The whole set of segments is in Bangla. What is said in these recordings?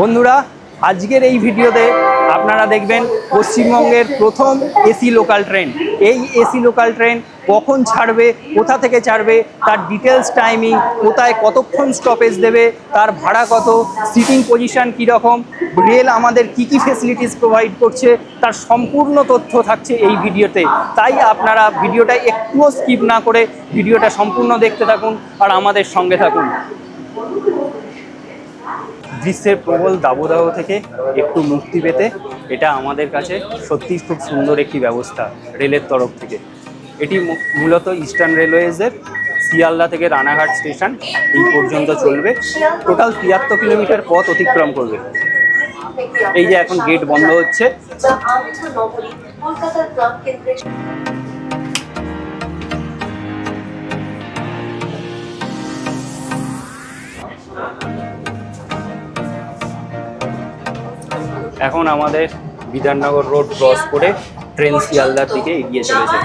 বন্ধুরা, আজকের এই ভিডিওতে আপনারা দেখবেন পশ্চিমবঙ্গের প্রথম এসি লোকাল ট্রেন। এই এসি লোকাল ট্রেন কখন ছাড়বে, কোথা থেকে ছাড়বে, তার ডিটেলস টাইমিং কোথায় কতক্ষণ স্টপেজ দেবে, তার ভাড়া কত সিটিং পজিশন কীরকম রেল আমাদের কি কি ফেসিলিটিস প্রোভাইড করছে, তার সম্পূর্ণ তথ্য থাকছে এই ভিডিওতে। তাই আপনারা ভিডিওটা একটুও স্কিপ না করে ভিডিওটা সম্পূর্ণ দেখতে থাকুন আর আমাদের সঙ্গে থাকুন। গ্রীষ্মের প্রবল দাবদাহ থেকে একটু মুক্তি পেতে এটা আমাদের কাছে সত্যিই খুব সুন্দর একটি ব্যবস্থা রেলের তরফ থেকে। এটি মূলত ইস্টার্ন রেলওয়েজের শিয়ালদা থেকে রানাঘাট স্টেশন এই পর্যন্ত চলবে। টোটাল তিয়াত্তর কিলোমিটার পথ অতিক্রম করবে। এই যে এখন গেট বন্ধ হচ্ছে। যা আর্থ এখন আমাদের বিধাননগর রোড ক্রস করে ট্রেন শিয়ালদার দিকে এগিয়ে চলেছে।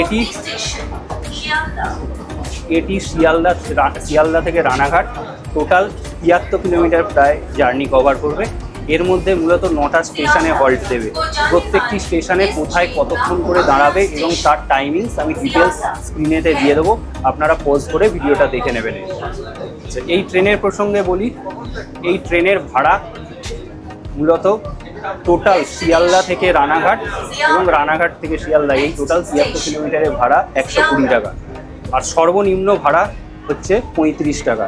এটি এটি শিয়ালদা শিয়ালদা থেকে রানাঘাট। টোটাল তিয়াত্তর কিলোমিটার প্রায় জার্নি কভার করবে। এর মধ্যে মূলত নটা স্টেশনে হল্ট দেবে। প্রত্যেকটি স্টেশনে কোথায় কতক্ষণ করে দাঁড়াবে এবং তার টাইমিংস আমি ডিটেলস স্ক্রিনেতে দিয়ে দেবো। আপনারা পজ করে ভিডিওটা দেখে নেবেন। এই ট্রেনের প্রসঙ্গে বলি, এই ট্রেনের ভাড়া মূলত টোটাল শিয়ালদা থেকে রানাঘাট এবং রানাঘাট থেকে শিয়ালদা, এই টোটাল তিয়াত্তর কিলোমিটারের ভাড়া একশো কুড়ি টাকা। আর সর্বনিম্ন ভাড়া হচ্ছে পঁয়ত্রিশ টাকা।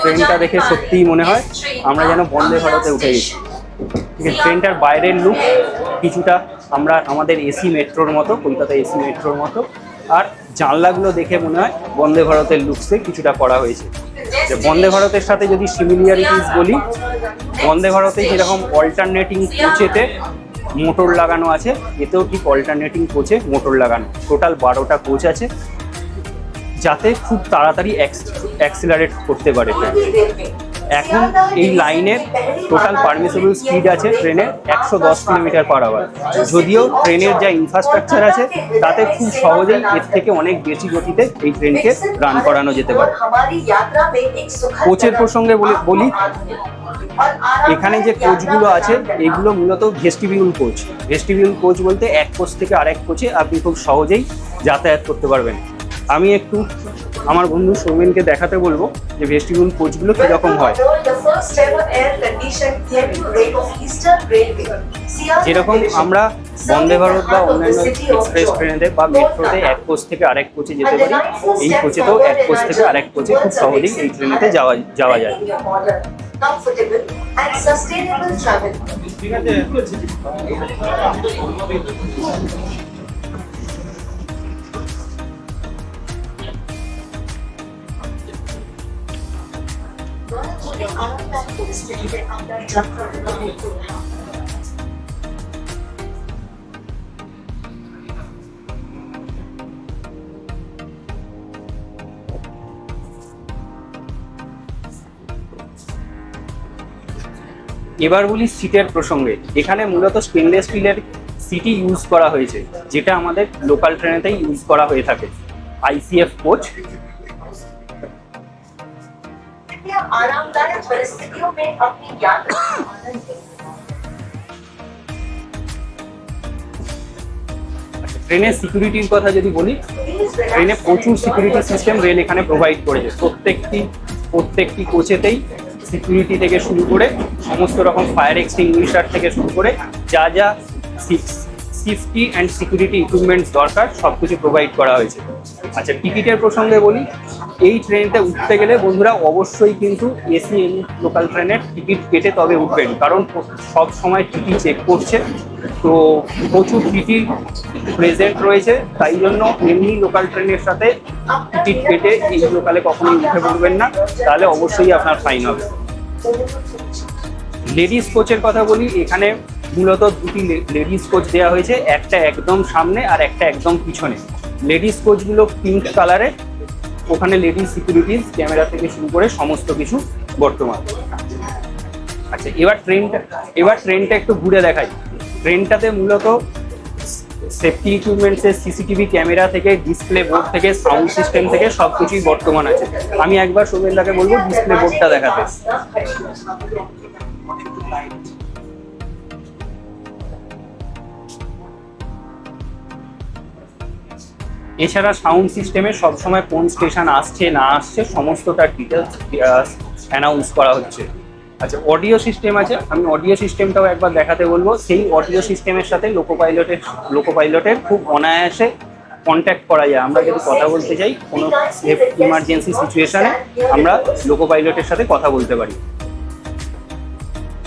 ট্রেনটা দেখে সত্যিই মনে হয় আমরা যেন বন্দে ভারতে উঠে গেছি। ঠিক আছে, ট্রেনটার বাইরের লুক কিছুটা আমরা আমাদের এসি মেট্রোর মতো কলকাতা এসি মেট্রোর মতো। আর জানলাগুলো দেখে মনে হয় বন্দে ভারতের লুকসে কিছুটা করা হয়েছে। যে বন্দে ভারতের সাথে যদি সিমিলিয়ারিটিস বলি, বন্দে ভারতে যেরকম অল্টারনেটিং কোচেতে মোটর লাগানো আছে, এতেও ঠিক অল্টারনেটিং কোচে মোটর লাগানো। টোটাল বারোটা কোচ আছে, যাতে খুব তাড়াতাড়ি অ্যাক্সিলারেট করতে পারে। এখন এই লাইনের টোটাল পারমিসেবল স্পিড আছে ট্রেনের একশো দশ কিলোমিটার পার আওয়ার যদিও ট্রেনের যা ইনফ্রাস্ট্রাকচার আছে, তাতে খুব সহজেই এর থেকে অনেক বেশি গতিতে এই ট্রেনকে রান করানো যেতে পারে। কোচের প্রসঙ্গে বলি এখানে যে কোচগুলো আছে, এগুলো মূলত ভেস্টিবিউল কোচ। ভেস্টিবিউল কোচ বলতে এক কোচ থেকে আরেক কোচে আপনি খুব সহজেই যাতায়াত করতে পারবেন। আমি একটু আমার বন্ধু সৌমেনকে দেখাতে বলব যে ভেস্টিবিউল কোচগুলো কীরকম হয়. যেরকম আমরা বন্দে ভারত বা অন্যান্য এক্সপ্রেস ট্রেনেতে বা মেট্রোতে এক কোচ থেকে আরেক কোচে যেতে পারি এই কোচেতেও এক কোচ থেকে আরেক কোচে খুব সহজেই এই ট্রেনেতে যাওয়া যাওয়া যায় comfortable and sustainable travel. এবার বলি সিটের প্রসঙ্গে। এখানে মূলত স্টেনলেস স্টিলের সিটি ইউজ করা হয়েছে, যেটা আমাদের লোকাল ট্রেনেতেই ইউজ করা হয়ে থাকে। আইসিএফ কোচ आरामदायक परिस्थितियों में अपनी यात्रा का आनंद लें। ট্রেনের সিকিউরিটির কথা যদি বলি Please relax ট্রেনে প্রচুর and security enjoy system rail এখানে প্রোভাইড করেছে প্রত্যেকটি প্রত্যেকটি কোচেতেই সিকিউরিটি থেকে শুরু করে সমস্ত রকম ফায়ার এক্সটিংগুইশার থেকে শুরু করে যা যা সেফটি অ্যান্ড সিকিউরিটি ইকুইপমেন্টস দরকার সব কিছু প্রোভাইড করা হয়েছে। আচ্ছা টিকিটের প্রসঙ্গে বলি, এই ট্রেনটা উঠতে গেলে বন্ধুরা অবশ্যই কিন্তু এসি লোকাল ট্রেনের টিকিট কেটে তবে উঠবেন, কারণ সব সময় টিটি চেক করছে। তো প্রচুর টিটি প্রেজেন্ট রয়েছে, তাই জন্য এমনি লোকাল ট্রেনের সাথে টিকিট কেটে এই লোকালে কখনোই উঠে পড়বেন না, তাহলে অবশ্যই আপনার ফাইন হবে। লেডিস কোচের কথা বলি, এখানে মূলত দুটি লেডিস কোচ দেওয়া হয়েছে, একটা একদম সামনে আর একটা একদম পিছনে। লেডিস কোচগুলো পিঙ্ক কালারে ওখানে লেডিস সিকিউরিটিজ ক্যামেরা থেকে শুরু করে সমস্ত কিছু বর্তমান। আচ্ছা এবার ট্রেনটা এবার ট্রেনটা একটু ঘুরে দেখাই। ট্রেনটাতে মূলত সেফটি ইকুইপমেন্টসের সিসিটিভি ক্যামেরা থেকে ডিসপ্লে বোর্ড থেকে সাউন্ড সিস্টেম থেকে সব কিছুই বর্তমান আছে। আমি একবার শুভেন্দাকে বলব ডিসপ্লে বোর্ডটা দেখাতে। এছাড়া সাউন্ড সিস্টেমে সবসময় কোন স্টেশন আসছে, না আসছে সমস্ত তার ডিটেলস অ্যানাউন্স করা হচ্ছে। আচ্ছা অডিও সিস্টেম আছে, আমি অডিও সিস্টেমটাও একবার দেখাতে বলব। সেই অডিও সিস্টেমের সাথে লোকো পাইলটের লোকো পাইলটের খুব অনায়াসে কন্ট্যাক্ট করা যায়। আমরা যদি কথা বলতে চাই কোনো ইমার্জেন্সি সিচুয়েশনে আমরা লোকো পাইলটের সাথে কথা বলতে পারি।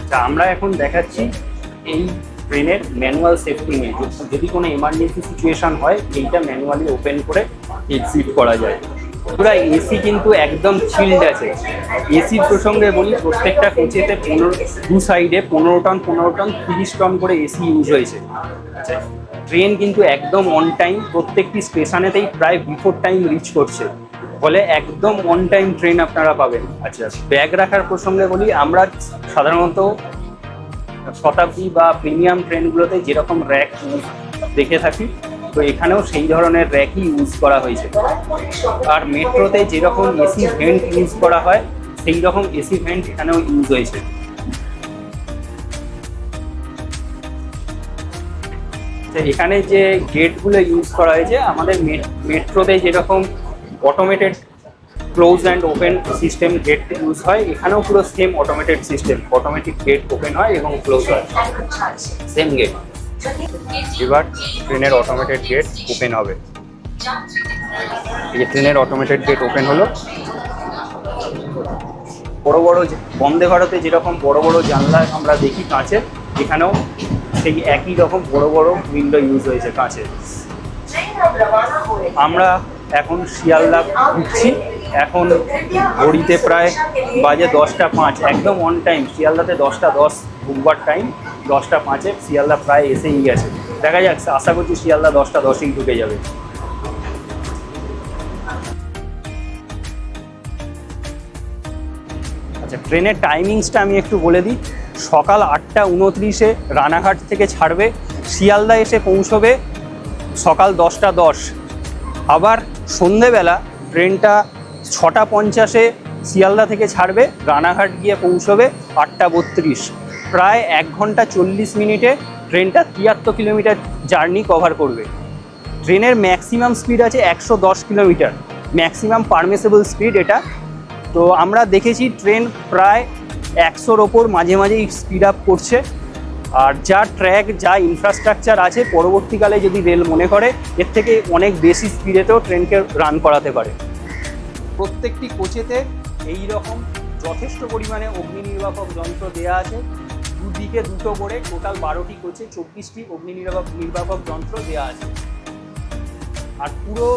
তা আমরা এখন দেখাচ্ছি এই ট্রেনের ম্যানুয়াল সেফটি নিয়ে যদি কোনো এমার্জেন্সি সিচুয়েশন হয় এইটা ম্যানুয়ালি ওপেন করে এক্সিট করা যায়। পুরো এসি কিন্তু একদম চিল্ড আছে। এসির প্রসঙ্গে বলি প্রত্যেকটা কোচেতে পনেরো দু সাইডে পনেরো টন পনেরো টন তিরিশ টন করে এসি ইউজ হয়েছে। আচ্ছা ট্রেন কিন্তু একদম অন টাইম প্রত্যেকটি স্টেশনেতেই প্রায় বিফোর টাইম রিচ করছে। ফলে একদম অন টাইম ট্রেন আপনারা পাবেন। আচ্ছা। ব্যাগ রাখার প্রসঙ্গে বলি আমরা সাধারণত শতাব্দী বা প্রিমিয়াম ট্রেনগুলোতে যেরকম র্যাক দেখে থাকি, তো এখানেও সেই ধরনের র্যাকই ইউজ করা হয়েছে। আর মেট্রোতে যেরকম এসি ভেন্ট ইউজ করা হয়, সেই রকম এসি ভেন্ট এখানেও ইউজ হয়েছে। এখানে যে গেটগুলো ইউজ করা হয়েছে, আমাদের মেট্রোতে যেরকম automated close and open system gate use হয়। এখানেও পুরো same automated system automatic gate open হয় এবং ক্লোজ হয়। সেম গেট এবার ট্রেনের অটোমেটেড গেট ওপেন হবে। এই ট্রেনের অটোমেটেড গেট ওপেন হলো। বড় বড় বন্দে ভারতে যেরকম বড় বড় জানলা আমরা দেখি কাঁচের, এখানেও সেই একই রকম বড় বড় উইন্ডো ইউজ হয়েছে কাঁচের। আমরা এখন শিয়ালদা ঘুরছি। এখন ঘড়িতে প্রায় বাজে দশটা পাঁচ, একদম অন টাইম শিয়ালদাতে দশটা দশ ঢুকবার টাইম দশটা পাঁচে শিয়ালদা প্রায় এসেই গেছে। দেখা যাক, আশা করছি শিয়ালদা দশটা দশেই ঢুকে যাবে। আচ্ছা ট্রেনের টাইমিংসটা আমি একটু বলে দিই। সকাল আটটা উনত্রিশে রানাঘাট থেকে ছাড়বে, শিয়ালদা এসে পৌঁছবে সকাল দশটা দশ। আবার সন্ধেবেলা ট্রেনটা ছটা পঞ্চাশে শিয়ালদা থেকে ছাড়বে, রানাঘাট গিয়ে পৌঁছবে আটটা বত্রিশ। প্রায় এক ঘণ্টা চল্লিশ মিনিটে ট্রেনটা তিয়াত্তর কিলোমিটার জার্নি কভার করবে। ট্রেনের ম্যাক্সিমাম স্পিড আছে একশো দশ কিলোমিটার। ম্যাক্সিমাম পারমিসেবল স্পিড এটা। তো আমরা দেখেছি ট্রেন প্রায় একশোর ওপর মাঝে মাঝেই স্পিড আপ করছে। আর যা ট্র্যাক, যা ইনফ্রাস্ট্রাকচার আছে, পরবর্তীকালে যদি রেল মনে করে, এর থেকে অনেক বেশি স্পিডেতেও ট্রেনকে রান করাতে পারে। প্রত্যেকটি কোচেতে এই রকম যথেষ্ট পরিমাণে অগ্নি নির্বাপক যন্ত্র দেওয়া আছে। দুদিকে দুটো করে টোটাল বারোটি কোচে চব্বিশটি অগ্নি নির্বাপক নির্বাপক যন্ত্র দেওয়া আছে। আর পুরো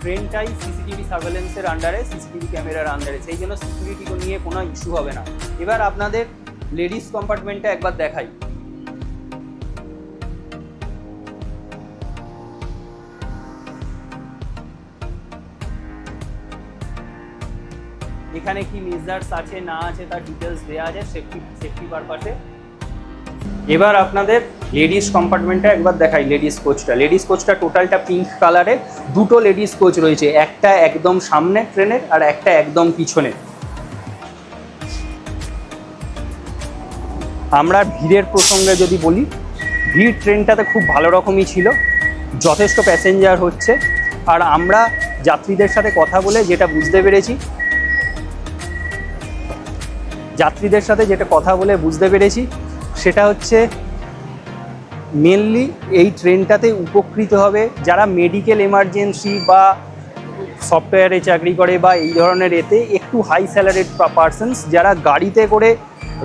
ট্রেনটাই সিসিটিভি সার্ভেলেন্সের আন্ডারে সিসিটিভি ক্যামেরার আন্ডারে সেই জন্য সিকিউরিটি নিয়ে কোনো ইস্যু হবে না। এবার আপনাদের লেডিস কম্পার্টমেন্টটা একবার দেখাই। এখানে কি মেজার্স আছে, না আছে, তার ডিটেলস দেওয়া আছে সেফটি সেফটি পারপাসে এবার আপনাদের লেডিস কম্পার্টমেন্টটা একবার দেখাই লেডিস কোচটা লেডিস কোচটা টোটালটা পিঙ্ক কালারের দুটো লেডিস কোচ রয়েছে, একটা একদম সামনে ট্রেনের আর একটা একদম পিছনে আমরা ভিড়ের প্রসঙ্গে যদি বলি, ভিড় ট্রেনটাতে খুব ভালো রকমই ছিল, যথেষ্ট প্যাসেঞ্জার হচ্ছে। আর আমরা যাত্রীদের সাথে কথা বলে যেটা বুঝতে পেরেছি যাত্রীদের সাথে যেটা কথা বলে বুঝতে পেরেছি, সেটা হচ্ছে মেনলি এই ট্রেনটাতে উপকৃত হবে যারা মেডিকেল এমার্জেন্সি বা সফটওয়্যারে চাকরি করে বা এই ধরনের এতে একটু হাই স্যালারিড পার্সনস যারা গাড়িতে করে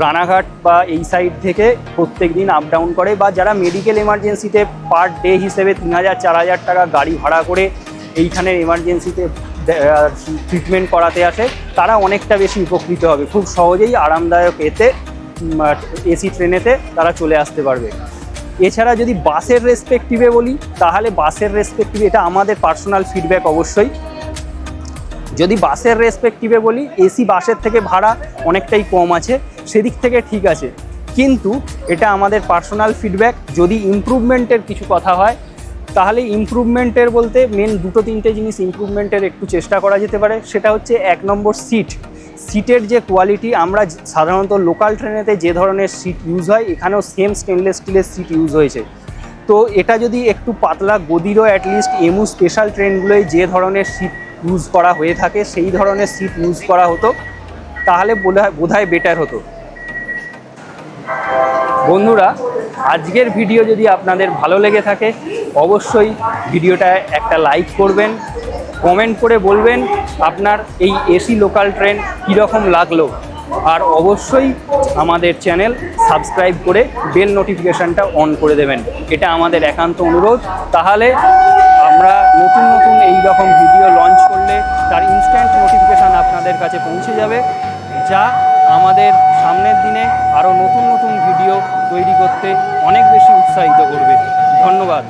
রানাঘাট বা এই সাইড থেকে প্রত্যেক দিন আপ ডাউন করে বা যারা মেডিকেল এমার্জেন্সিতে পার ডে হিসেবে তিন হাজার, চার হাজার টাকা গাড়ি ভাড়া করে এইখানে এমার্জেন্সিতে ট্রিটমেন্ট করাতে আসে, তারা অনেকটা বেশি উপকৃত হবে। খুব সহজেই আরামদায়ক এতে এসি ট্রেনেতে তারা চলে আসতে পারবে। এছাড়া যদি বাসের রেসপেক্টিভে বলি, তাহলে বাসের রেসপেক্টিভে এটা আমাদের পার্সোনাল ফিডব্যাক অবশ্যই। যদি বাসের রেসপেক্টিভে বলি এসি বাসের থেকে ভাড়া অনেকটাই কম আছে, সেদিক থেকে ঠিক আছে। কিন্তু এটা আমাদের পার্সোনাল ফিডব্যাক যদি ইমপ্রুভমেন্টের কিছু কথা হয় তাহলে ইমপ্রুভমেন্টের বলতে মেন দুটো তিনটে জিনিস ইমপ্রুভমেন্টের একটু চেষ্টা করা যেতে পারে। সেটা হচ্ছে এক নম্বর সিট সিটের যে কোয়ালিটি আমরা সাধারণত লোকাল ট্রেনেতে যে ধরনের সিট ইউজ হয়, এখানেও সেম স্টেনলেস স্টিলের সিট ইউজ হয়েছে। তো এটা যদি একটু পাতলা গদিরও অ্যাটলিস্ট এমু স্পেশাল ট্রেনগুলোয় যে ধরনের সিট ইউজ করা হয়ে থাকে, সেই ধরনের সিট ইউজ করা হতো, তাহলে বোধহয় বেটার হতো। বন্ধুরা, আজকের ভিডিও যদি আপনাদের ভালো লেগে থাকে অবশ্যই ভিডিওটা একটা লাইক করবেন কমেন্ট করে বলবেন আপনার এই এসি লোকাল ট্রেন কীরকম লাগল। আর অবশ্যই আমাদের চ্যানেল সাবস্ক্রাইব করে বেল নোটিফিকেশানটা অন করে দেবেন। এটা আমাদের একান্ত অনুরোধ। তাহলে আমরা নতুন নতুন এই রকম ভিডিও লঞ্চ করলে তার ইনস্ট্যান্ট নোটিফিকেশান আপনাদের কাছে পৌঁছে যাবে, যা আমাদের সামনের দিনে আরও নতুন নতুন ভিডিও তৈরি করতে অনেক বেশি উৎসাহিত করবে। ধন্যবাদ।